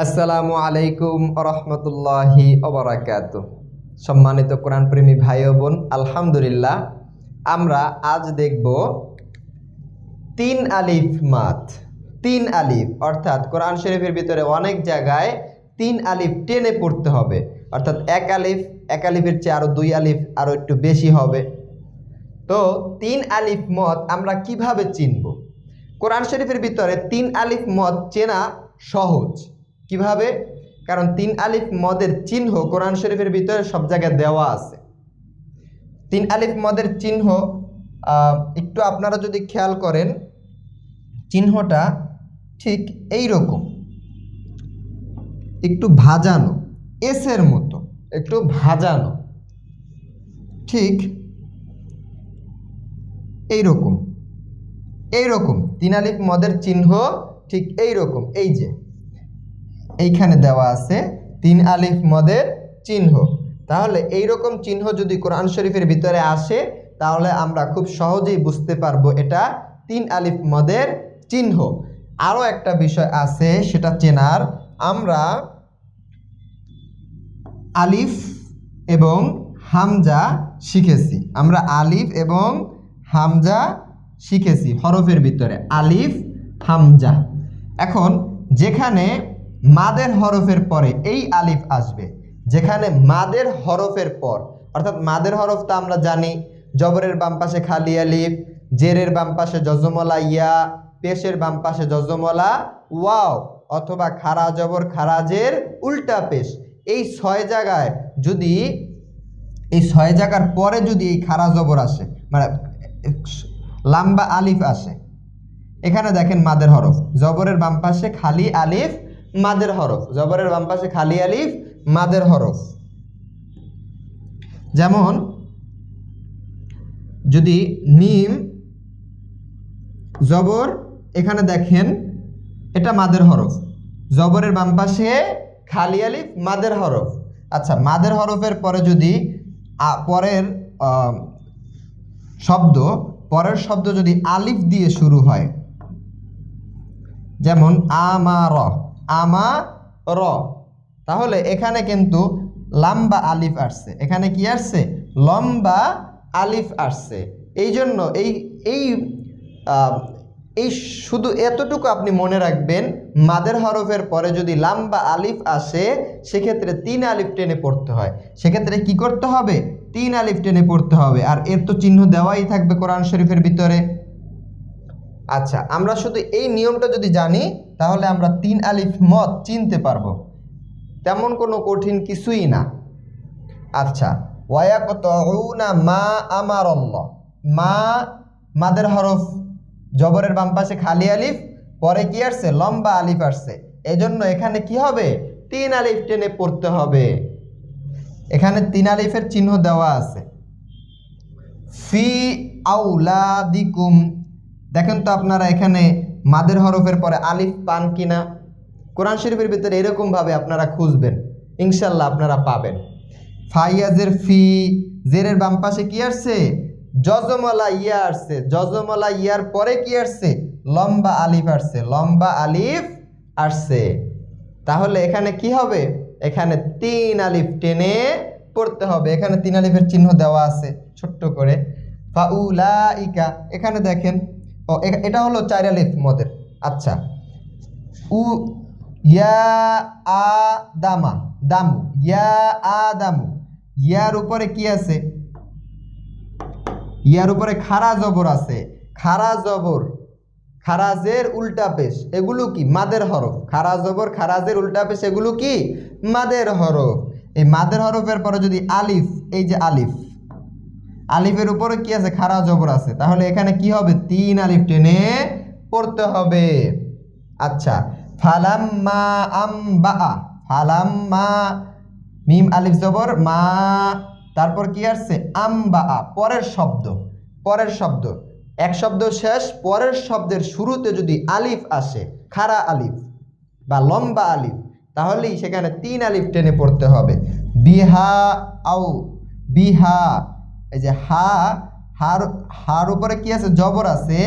আসসালামু আলাইকুম রহমতুল্লাহি অবরাকাত সম্মানিত কোরআন প্রেমী ভাই বোন, আলহামদুলিল্লাহ, আমরা আজ দেখব তিন আলিফ মাত। তিন আলিফ, অর্থাৎ কোরআন শরীফের ভিতরে অনেক জায়গায় তিন আলিফ টেনে পড়তে হবে। অর্থাৎ এক আলিফ, এক আলিফের চেয়ে আরও দুই আলিফ আরও একটু বেশি হবে। তো তিন আলিফ মত আমরা কীভাবে চিনব? কোরআন শরীফের ভিতরে তিন আলিফ মদ চেনা সহজ। কীভাবে? কারণ তিন আলিফ মদের চিহ্ন কোরআন শরীফের ভিতরে সব জায়গায় দেওয়া আছে। তিন আলিফ মদের চিহ্ন একটু আপনারা যদি খেয়াল করেন, চিহ্নটা ঠিক এই রকম একটু ভাজানো এসের মতো, একটু ভাজানো। ঠিক এই রকম এই রকম তিন আলিফ মদের চিহ্ন ঠিক এই রকম এই যে এইখানে দেওয়া আছে তিন আলিফ মদের চিহ্ন। তাহলে এই রকম চিহ্ন যদি কোরআন শরীফের ভিতরে আসে, তাহলে আমরা খুব সহজেই বুঝতে পারব এটা তিন আলিফ মদের চিহ্ন। আরও একটা বিষয় আছে, সেটা চেনার। আমরা আলিফ এবং হামজা শিখেছি। আমরা আলিফ এবং হামজা শিখেছি হরফের ভিতরে। আলিফ, হামজা। এখন যেখানে মাদের হরফের পরে এই আলিফ আসবে, যেখানে মাদের হরফের পর, অর্থাৎ মাদের হরফ তো আমরা জানি, জবরের বাম পাশে খালি আলিফ, জেরের বাম পাশে জজমলা ইয়া, পেশের বাম পাশে জজমলা ওয়াও, অথবা খারা জবর খারাজের উল্টা পেশ। এই ছয় জায়গায় যদি, এই ছয় জায়গার পরে যদি এই খারা জবর আসে মানে লাম্বা আলিফ আসে, এখানে দেখেন মাদের হরফ, জবরের বাম পাশে খালি আলিফ মাদের হরফ। জবরের বাম পাশে খালি আলিফ, মাদের হরফ। যেমন, যদি মিম জবর, এখানে দেখেন, এটা মাদের হরফ। জবরের বাম পাশে খালি আলিফ, মাদের হরফ। আচ্ছা মাদের হরফের পরে যদি পরের শব্দ পরের শব্দ যদি আলিফ দিয়ে শুরু হয়, যেমন, আমার। আমা র। তাহলে এখানে কিন্তু লম্বা আলিফ আসছে। এখানে কি আসছে? লম্বা আলিফ আসছে। এই জন্য এই এই এই শুধু এতটুকু আপনি মনে রাখবেন, মাদের হরফের পরে যদি লাম্বা আলিফ আসে, সেক্ষেত্রে তিন আলিফ টেনে পড়তে হয়। সেক্ষেত্রে কি করতে হবে? তিন আলিফ টেনে পড়তে হবে। আর এর তো চিহ্ন দেওয়াই থাকবে কোরআন শরীফের ভিতরে। আচ্ছা আমরা শুধু এই নিয়মটা যদি জানি, তাহলে আমরা তিন আলিফ মত চিনতে পারব। তেমন কোনো কঠিন কিছুই না। আচ্ছা ওয়াকতউনা মা আমার মা, মাদের হরফ জবরের বাম পাশে খালি আলিফ, পরে কি আসছে? লম্বা আলিফ আসছে। এজন্য এখানে কি হবে? তিন আলিফ টেনে পড়তে হবে। এখানে তিন আলিফের চিহ্ন দেওয়া আছে। ফি আউলাদিকুম দেখেন তো আপনারা এখানে মাদের হরফের পরে আলিফ, পান কিনা কোরআন শরীফের ভিতরে এরকমভাবে আপনারা খুঁজবেন। ইনশাল্লাহ আপনারা পাবেন। ফাইয়াজের ফি, জেরের বাম পাশে কি আসছে? জজমলা ইয়া আসছে। জজমলা ইয়ার পরে কি আসছে? লম্বা আলিফ আসছে। লম্বা আলিফ আসছে। তাহলে এখানে কি হবে? এখানে তিন আলিফ টেনে পড়তে হবে। এখানে তিন আলিফের চিহ্ন দেওয়া আছে ছোট্ট করে। ফাউলা ইকা এখানে দেখেন ও এটা হলো চার আলিফ মদের। আচ্ছা। উ, ইয়া, আ, দামা, দামু, ইয়া, আ, দামু। ইয়ার উপরে কি আছে? ইয়ার উপরে খারা জবর আছে। খারা জবর, খারাজের উল্টা পেশ, এগুলো কি? মাদের হরফ। খারা জবর, খারাজের উল্টা পেশ, এগুলো কি? মাদের হরফ। এই মাদের হরফের পরে যদি আলিফ, এই যে আলিফ আলিফের উপরে কি আছে? খারা জবর আছে। তাহলে এখানে কি হবে? তিন আলিফ টেনে পড়তে হবে। আচ্ছা ফালাম্মা আম বা ফালাম্মা মিম আলিফ জবর, মা, তারপর কি আসছে? আম বা পরের শব্দ পরের শব্দ। এক শব্দ শেষ, পরের শব্দের শুরুতে যদি আলিফ আসে, খারা আলিফ বা লম্বা আলিফ, তাহলেই সেখানে তিন আলিফ টেনে পড়তে হবে। বিহা আউ বিহা এই যে হা, হার হার উপরে কি আছে? জবর আছে।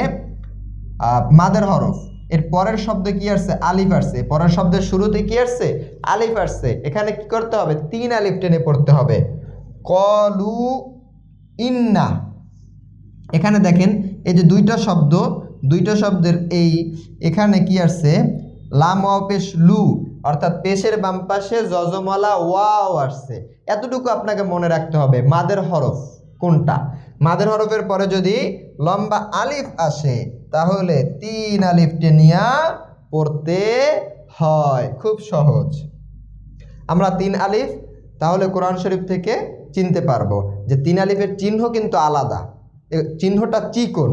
মাদের হরফ। এর পরের শব্দ কি আসছে? আলিফ আসছে। পরের শব্দের শুরুতে কি আসছে? আলিফ আসছে। এখানে কি করতে হবে? তিন আলিফ টেনে পড়তে হবে। কলু ইন্না। এখানে দেখেন, এই যে দুইটা শব্দ, দুইটা শব্দের এই, এখানে কি আসছে? লাম পেশ লু। অর্থাৎ পেশের বাম পাশে যজমলা ওয়াও আসছে। এতটুকু আপনাকে মনে রাখতে হবে। মাদের হরফ। কোনটা? মাদের হরফের পরে যদি লম্বা আলিফ আসে, তাহলে তিন আলিফ টেনিয়া পড়তে হয়। খুব সহজ। আমরা তিন আলিফ, তাহলে কোরআন শরীফ থেকে চিনতে পারব যে তিন আলিফের চিহ্ন কিন্তু আলাদা। চিহ্নটা চিকন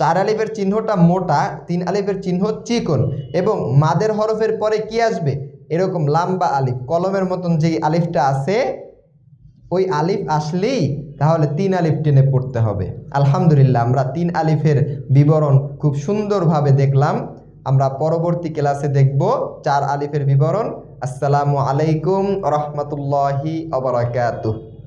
চার আলিফের চিহ্নটা মোটা, তিন আলিফের চিহ্ন চিকন এবং মাদের হরফের পরে কি আসবে? এরকম লাম্বা আলিফ। কলমের মতন যেই আলিফটা আছে ওই আলিফ আসলেই তাহলে তিন আলিফ টেনে পড়তে হবে। আলহামদুলিল্লাহ, আমরা তিন আলিফের বিবরণ খুব সুন্দরভাবে দেখলাম। আমরা পরবর্তী ক্লাসে দেখব চার আলিফের বিবরণ। আসসালামু আলাইকুম রহমতুল্লাহি অবরাকাতুহ